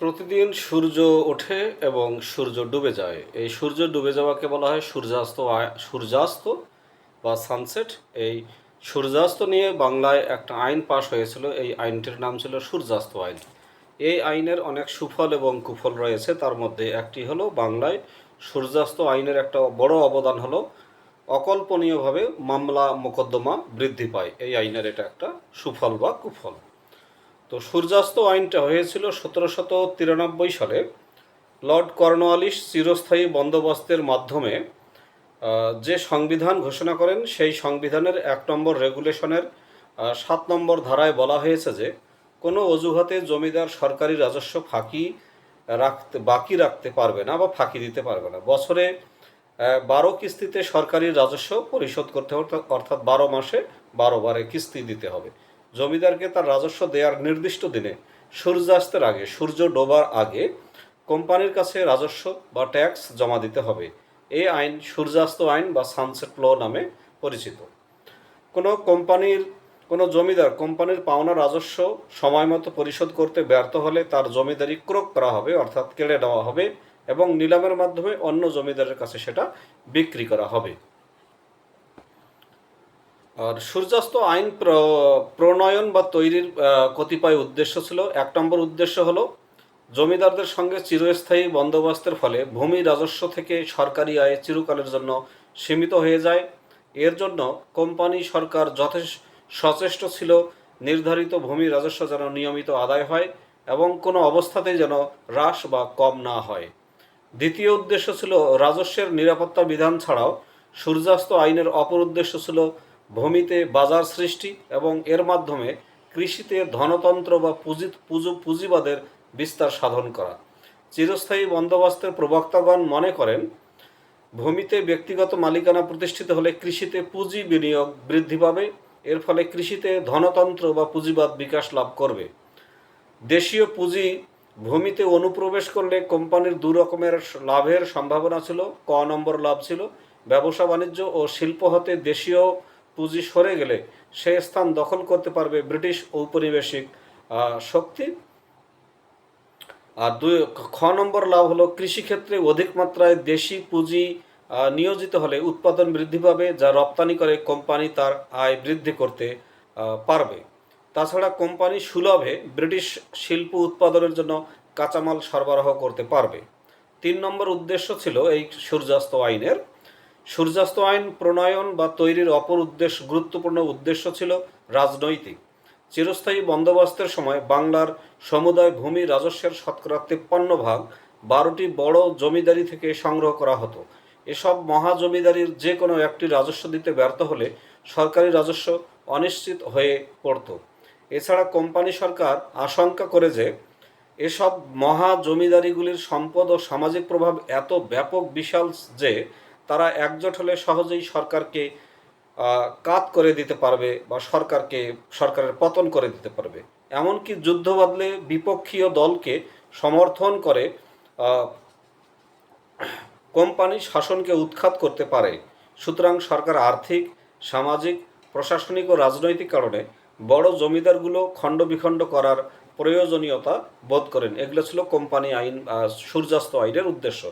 প্রতিদিন সূর্য ওঠে এবং সূর্য ডুবে যায়। এই সূর্য ডুবে যাওয়াকে বলা হয় সূর্যাস্ত সূর্যাস্ত বা সানসেট এই সূর্যাস্ত নিয়ে বাংলায় একটা আইন পাশ হয়েছিল। এই আইনটির নাম ছিল সূর্যাস্ত আইন। এই আইনের অনেক সুফল এবং কুফল রয়েছে। তার মধ্যে একটি হলো বাংলায় সূর্যাস্ত আইনের একটা বড় অবদান হলো, অকল্পনীয়ভাবে মামলা মোকদ্দমা বৃদ্ধি পায়। এই আইনের এটা একটা সুফল বা কুফল। তো সূর্যাস্ত আইনটা হয়েছিল সতেরোশত তিরানব্বই সালে। লর্ড কর্নওয়ালিস চিরস্থায়ী বন্দোবস্তের মাধ্যমে যে সংবিধান ঘোষণা করেন, সেই সংবিধানের এক নম্বর রেগুলেশনের সাত নম্বর ধারায় বলা হয়েছে যে, কোনো অজুহাতে জমিদার সরকারি রাজস্ব ফাঁকি রাখতে, বাকি রাখতে পারবে না বা ফাঁকি দিতে পারবে না। বছরে বারো কিস্তিতে সরকারি রাজস্ব পরিশোধ করতে হবে, অর্থাৎ বারো মাসে বারো বারে কিস্তি দিতে হবে। জমিদারকে তার রাজস্ব দেওয়ার নির্দিষ্ট দিনে সূর্যাস্তের আগে, সূর্য ডোবার আগে কোম্পানির কাছে রাজস্ব বা ট্যাক্স জমা দিতে হবে। এই আইন সূর্যাস্ত আইন বা সানসেট ল নামে পরিচিত। কোনো কোম্পানির, কোনো জমিদার কোম্পানির পাওনা রাজস্ব সময় মতো পরিশোধ করতে ব্যর্থ হলে তার জমিদারি ক্রোক করা হবে, অর্থাৎ কেড়ে নেওয়া হবে এবং নিলামের মাধ্যমে অন্য জমিদারের কাছে সেটা বিক্রি করা হবে। আর সূর্যাস্ত আইন প্র- প্রণয়ন বা তৈরির কতিপয় উদ্দেশ্য ছিল। এক নম্বর উদ্দেশ্য হলো, জমিদারদের সঙ্গে চিরস্থায়ী বন্দোবস্তের ফলে ভূমি রাজস্ব থেকে সরকারি আয় চিরকালের জন্য সীমিত হয়ে যায়। এর জন্য কোম্পানি সরকার যথেষ্ট সচেষ্ট ছিল, নির্ধারিত ভূমি রাজস্ব যেন নিয়মিত আদায় হয় এবং কোনো অবস্থাতেই যেন হ্রাস বা কম না হয়। দ্বিতীয় উদ্দেশ্য ছিল রাজস্বের নিরাপত্তা বিধান ছাড়াও সূর্যাস্ত আইনের অপর উদ্দেশ্য ছিল ভূমিতে বাজার সৃষ্টি এবং এর মাধ্যমে কৃষিতে ধনতন্ত্র বা পুঁজি পুঁজু পুঁজিবাদের বিস্তার সাধন করা। চিরস্থায়ী বন্দোবস্তের প্রবক্তাগণ মনে করেন, ভূমিতে ব্যক্তিগত মালিকানা প্রতিষ্ঠিত হলে কৃষিতে পুঁজি বিনিয়োগ বৃদ্ধি পাবে, এর ফলে কৃষিতে ধনতন্ত্র বা পুঁজিবাদ বিকাশ লাভ করবে। দেশীয় পুঁজি ভূমিতে অনুপ্রবেশ করলে কোম্পানির দু রকমের লাভের সম্ভাবনা ছিল, ক নম্বর লাভ ছিল ব্যবসা বাণিজ্য ও শিল্প হতে দেশীয় পুঁজি সরে গেলে সে স্থান দখল করতে পারবে ব্রিটিশ ঔপনিবেশিক শক্তি। আর দুই, খ নম্বর লাভ হলো কৃষিক্ষেত্রে অধিক মাত্রায় দেশি পুঁজি নিয়োজিত হলে উৎপাদন বৃদ্ধি পাবে, যা রপ্তানি করে কোম্পানি তার আয় বৃদ্ধি করতে পারবে। তাছাড়া কোম্পানি সুলভে ব্রিটিশ শিল্প উৎপাদনের জন্য কাঁচামাল সরবরাহ করতে পারবে। তিন নম্বর উদ্দেশ্য ছিল এই সূর্যাস্ত আইনের সূর্যাস্ত আইন, প্রণয়ন বা তৈরির অপর উদ্দেশ্য, গুরুত্বপূর্ণ উদ্দেশ্য ছিল রাজনৈতিক। চিরস্থায়ী বন্দোবস্তের সময় বাংলার সমুদায় ভূমি রাজস্বের শতকরা তিপ্পান্ন ভাগ বারোটি বড় জমিদারি থেকে সংগ্রহ করা হতো। এসব মহা জমিদারির যে কোনো একটি রাজস্ব দিতে ব্যর্থ হলে সরকারি রাজস্ব অনিশ্চিত হয়ে পড়ত। এছাড়া কোম্পানি সরকার আশঙ্কা করে যে এসব মহা জমিদারিগুলির সম্পদ ও সামাজিক প্রভাব এত ব্যাপক, বিশাল যে তারা একজোট হলে সহজেই সরকারকে কাত করে দিতে পারবে বা সরকারকে, সরকারের পতন করে দিতে পারবে। এমনকি যুদ্ধ বাদলে বিপক্ষীয় দলকে সমর্থন করে কোম্পানি শাসনকে উৎখাত করতে পারে। সুতরাং সরকার আর্থিক, সামাজিক, প্রশাসনিক ও রাজনৈতিক কারণে বড় জমিদারগুলো খণ্ড বিখণ্ড করার প্রয়োজনীয়তা বোধ করেন। এগুলো ছিল কোম্পানি আইন সূর্যাস্ত আইনের উদ্দেশ্য।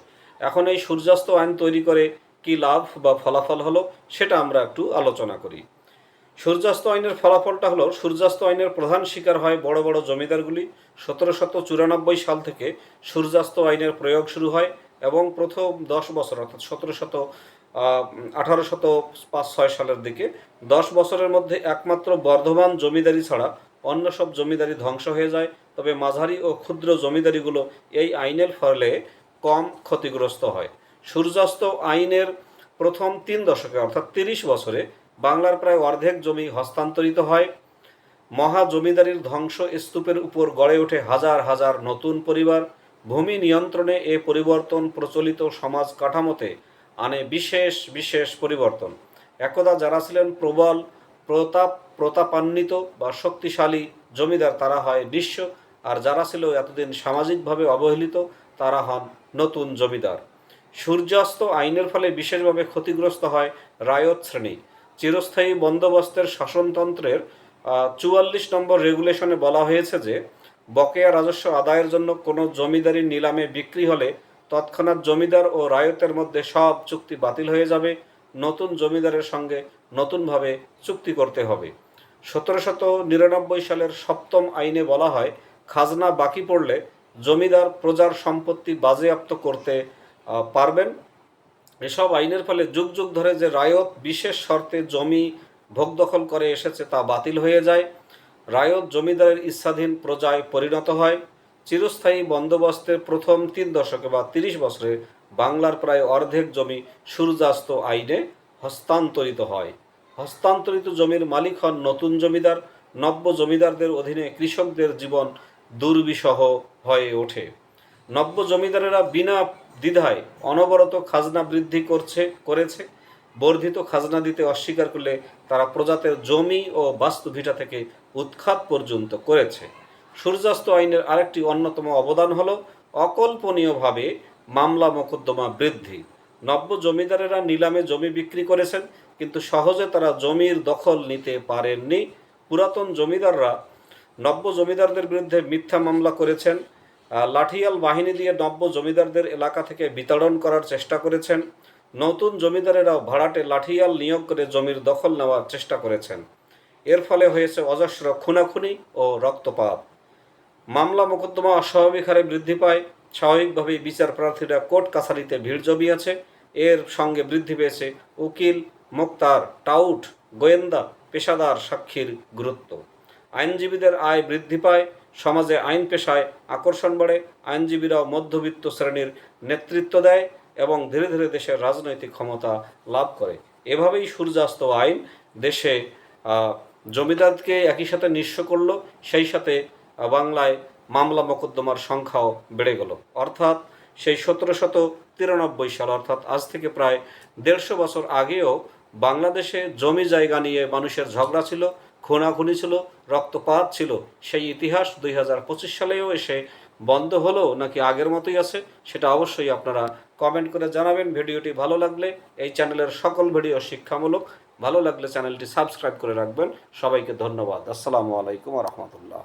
এখন এই সূর্যাস্ত আইন তৈরি করে কি লাভ বা ফলাফল হলো সেটা আমরা একটু আলোচনা করি। সূর্যাস্ত আইনের ফলাফলটা হলো, সূর্যাস্ত আইনের প্রধান শিকার হয় বড় বড় জমিদারগুলি। সতেরোশত চুরানব্বই সাল থেকে সূর্যাস্ত আইনের প্রয়োগ শুরু হয় এবং প্রথম দশ বছর, অর্থাৎ সতেরোশত আঠারোশত পাঁচ ছয় সালের দিকে দশ বছরের মধ্যে একমাত্র বর্ধমান জমিদারি ছাড়া অন্য সব জমিদারি ধ্বংস হয়ে যায়। তবে মাঝারি ও ক্ষুদ্র জমিদারিগুলো এই আইনের ফলে কম ক্ষতিগ্রস্ত হয়। সূর্যাস্ত আইনের প্রথম তিন দশকে, অর্থাৎ তিরিশ বছরে বাংলার প্রায় অর্ধেক জমি হস্তান্তরিত হয়। মহা জমিদারির ধ্বংস স্তূপের উপর গড়ে ওঠে হাজার হাজার নতুন পরিবার। ভূমি নিয়ন্ত্রণে এ পরিবর্তন প্রচলিত সমাজ কাঠামোতে আনে বিশেষ বিশেষ পরিবর্তন। একদা যারা ছিলেন প্রবল, প্রতাপ, প্রতাপান্বিত বা শক্তিশালী জমিদার, তারা হয় নিঃস্ব। আর যারা ছিল এতদিন সামাজিকভাবে অবহেলিত, তারা হন নতুন জমিদার। সূর্যাস্ত আইনের ফলে বিশেষভাবে ক্ষতিগ্রস্ত হয় রায়ত শ্রেণি। চিরস্থায়ী বন্দোবস্তের শাসনতন্ত্রের চুয়াল্লিশ নম্বর রেগুলেশনে বলা হয়েছে যে, বকেয়া রাজস্ব আদায়ের জন্য কোনো জমিদারি নিলামে বিক্রি হলে তৎক্ষণাৎ জমিদার ও রায়তের মধ্যে সব চুক্তি বাতিল হয়ে যাবে। নতুন জমিদারের সঙ্গে নতুনভাবে চুক্তি করতে হবে। সতেরোশত নিরানব্বই সালের সপ্তম আইনে বলা হয়, খাজনা বাকি পড়লে জমিদার প্রজার সম্পত্তি বাজেয়াপ্ত করতে পারবেন। এসব আইনের ফলে যুগ যুগ ধরে যে রায়ত, বিশেষ শর্তে জমি ভোগ দখল করে এসেছে তা বাতিল হয়ে যায়। রায়ত জমিদারের ইচ্ছাধীন প্রজায় পরিণত হয়। চিরস্থায়ী বন্দোবস্তের প্রথম তিন দশকে বা তিরিশ বছরে বাংলার প্রায় অর্ধেক জমি সূর্যাস্ত আইনে হস্তান্তরিত হয়। হস্তান্তরিত জমির মালিক হন নতুন জমিদার। নব্য জমিদারদের অধীনে কৃষকদের জীবন দুর্বিষহ হয়ে ওঠে। নব্য জমিদারেরা বিনা দ্বিধায় অনবরত খাজনা বৃদ্ধি করছে, করেছে। বর্ধিত খাজনা দিতে অস্বীকার করলে তারা প্রজাতের জমি ও বাস্তুভিটা থেকে উৎখাত পর্যন্ত করেছে। সূর্যাস্ত আইনের আরেকটি অন্যতম অবদান হল, অকল্পনীয়ভাবে মামলা মোকদ্দমা বৃদ্ধি। নব্য জমিদারেরা নিলামে জমি বিক্রি করেছেন, কিন্তু সহজে তারা জমির দখল নিতে পারেননি। পুরাতন জমিদাররা নব্য জমিদারদের বিরুদ্ধে মিথ্যা মামলা করেছেন লাঠিয়াল বাহিনী দিয়ে নব্য জমিদারদের এলাকা থেকে বিতাড়ন করার চেষ্টা করেছেন। নতুন জমিদারেরাও ভাড়াটে লাঠিয়াল নিয়োগ করে জমির দখল নেওয়ার চেষ্টা করেছেন। এর ফলে হয়েছে অজস্র খুনাখুনি ও রক্তপাত। মামলা মোকদ্দমা অস্বাভাবিক হারে বৃদ্ধি পায়। স্বাভাবিকভাবেই বিচার প্রার্থীরা কোর্ট কাছারিতে ভিড় জমিয়েছে। এর সঙ্গে বৃদ্ধি পেয়েছে উকিল, মোক্তার, টাউট, গোয়েন্দা, পেশাদার সাক্ষীর গুরুত্ব। আইনজীবীদের আয় বৃদ্ধি পায়। সমাজে আইন পেশায় আকর্ষণ বাড়ে, আইনজীবীরাও মধ্যবিত্ত শ্রেণির নেতৃত্ব দেয় এবং ধীরে ধীরে দেশের রাজনৈতিক ক্ষমতা লাভ করে। এভাবেই সূর্যাস্ত আইন দেশে জমিদারকে একই সাথে নিঃস্ব করল, সেই সাথে বাংলায় মামলা মোকদ্দমার সংখ্যাও বেড়ে গেল। অর্থাৎ সেই সতেরো শত তিরানব্বই সাল, অর্থাৎ আজ থেকে প্রায় দেড়শো বছর আগেও বাংলাদেশে জমি জায়গা নিয়ে মানুষের ঝগড়া ছিল। খুনাখুনি ছিল, রক্তপাত ছিল। সেই ইতিহাস দুই হাজার পঁচিশ সালেও এসে বন্ধ হলো নাকি আগের মতোই আছে, সেটা অবশ্যই আপনারা কমেন্ট করে জানাবেন। ভিডিওটি ভালো লাগলে এই চ্যানেলের সকল ভিডিও শিক্ষামূলক। ভালো লাগলে চ্যানেলটি সাবস্ক্রাইব করে রাখবেন। সবাইকে ধন্যবাদ। আসসালামু আলাইকুম রহমতুল্লাহ।